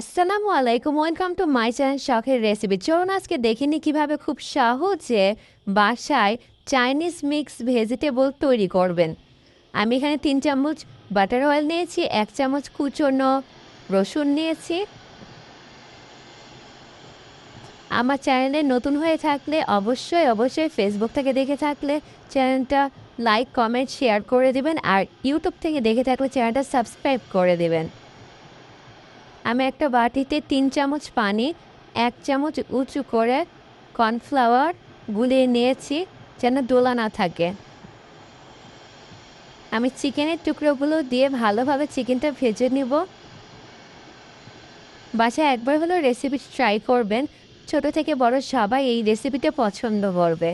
আসসালামু আলাইকুম welcome to my channel শখের রেসিপি চলুন আজকে দেখিনি কীভাবে খুব সহজে বাসায় চাইনিজ মিক্স ভেজিটেবল তৈরি করবেন। আমি এখানে তিন চামচ বাটার অয়েল নিয়েছি, এক চামচ কুচনো রসুন নিয়েছি। আমার চ্যানেলে নতুন হয়ে থাকলে অবশ্যই অবশ্যই ফেসবুক থেকে দেখে থাকলে চ্যানেলটা লাইক কমেন্ট শেয়ার করে দিবেন, আর ইউটিউব থেকে দেখে থাকলে চ্যানেলটা সাবস্ক্রাইব করে দেবেন। আমি একটা বাটিতে তিন চামচ পানি, এক চামচ উঁচু করে কর্নফ্লাওয়ার গুলিয়ে নিয়েছি যেন দোলা না থাকে। আমি চিকেনের টুকরোগুলো দিয়ে ভালোভাবে চিকেনটা ভেজে নিব। বাসায় একবার হলেও রেসিপি ট্রাই করবেন। ছোট থেকে বড় সবাই এই রেসিপিটা পছন্দ করবে।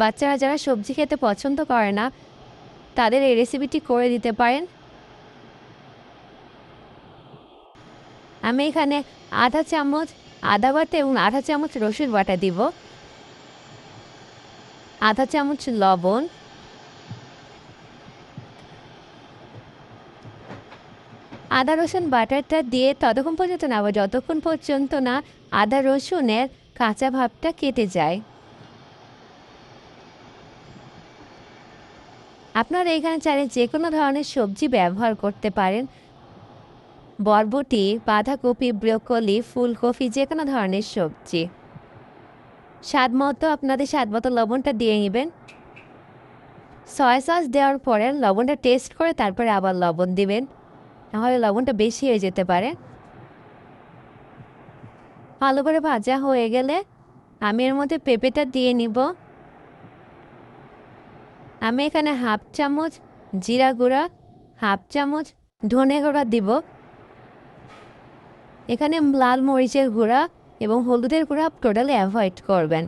বাচ্চারা যারা সবজি খেতে পছন্দ করে না, তাদের এই রেসিপিটি করে দিতে পারেন। আমি এখানে আধা চামচ আদা বাটা এবং আধা চামচ রসুন বাটা দিব। আধা চামচ লবণ। আদা রসুন বাটারটা দিয়ে ততক্ষণ পর্যন্ত নেব যতক্ষণ পর্যন্ত না আদা রসুনের কাঁচা ভাবটা কেটে যায়। আপনারা এখানে চাইলে যে কোনো ধরনের সবজি ব্যবহার করতে পারেন। বরবটি, বাঁধাকপি, ব্রোকলি, ফুলকপি যে কোনো ধরনের সবজি। স্বাদ মতো আপনাদের স্বাদ মতো লবণটা দিয়ে নেবেন। সয়া সস দেওয়ার পরে লবণটা টেস্ট করে তারপরে আবার লবণ দিবেন। নাহলে লবণটা বেশি হয়ে যেতে পারে। ভালো করে ভাজা হয়ে গেলে আমি এর মধ্যে পেঁপেটা দিয়ে নিব। আমি এখানে হাফ চামচ জিরা গুঁড়া, হাফ চামচ ধনে গুঁড়া দিব। এখানে লাল মরিচের গুঁড়া এবং হলুদের গুঁড়া টোটালি অ্যাভয়েড করবেন।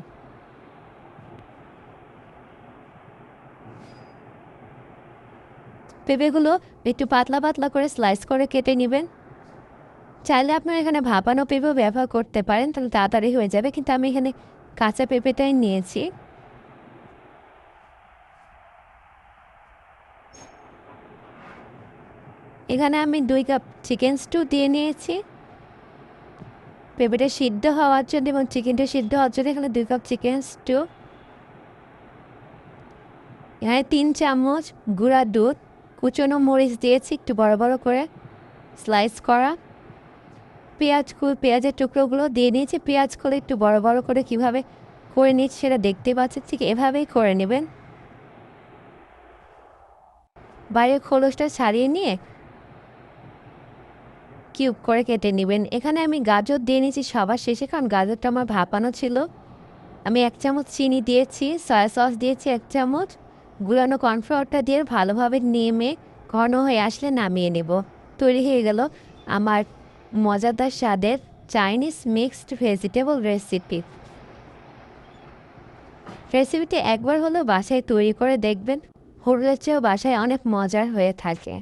পেঁপেগুলো একটু পাতলা পাতলা করে স্লাইস করে কেটে নেবেন। চাইলে আপনারা এখানে ভাপানো পেঁপেও ব্যবহার করতে পারেন, তাহলে তাড়াতাড়ি হয়ে যাবে। কিন্তু আমি এখানে কাঁচা পেঁপেটাই নিয়েছি। এখানে আমি দুই কাপ চিকেন স্টু দিয়ে নিয়েছি। পেঁপেটা সিদ্ধ হওয়ার জন্য এবং চিকেনটা সিদ্ধ হওয়ার জন্য এখানে দুই কাপ চিকেন স্টু। এখানে তিন চামচ গুঁড়া দুধ, কুচনো মরিচ দিয়েছি একটু বড় বড় করে স্লাইস করা। পেঁয়াজ পেঁয়াজের টুকরোগুলো দিয়ে নিয়েছি। পেঁয়াজ পেঁয়াজগুলো একটু বড় বড় করে কীভাবে করে নিচ্ছি সেটা দেখতে পাচ্ছি ঠিক এভাবেই করে নেবেন। বাইরের খোলসটা ছাড়িয়ে নিয়ে কিউব করে কেটে নেবেন। এখানে আমি গাজর দিয়ে নিয়েছি সবার শেষে, কারণ গাজরটা আমার ভাপানো ছিল। আমি এক চামচ চিনি দিয়েছি, সয়া সস দিয়েছি এক চামচ গুলানো কর্নফ্লাওয়ারটা দিয়ে ভালোভাবে নেমে ঘন হয়ে আসলে নামিয়ে নেব। তৈরি হয়ে গেল আমার মজাদার স্বাদের চাইনিজ মিক্সড ভেজিটেবল রেসিপি। রেসিপিটি একবার হলেও বাসায় তৈরি করে দেখবেন। হোটেলের চেয়েও বাসায় অনেক মজার হয়ে থাকে।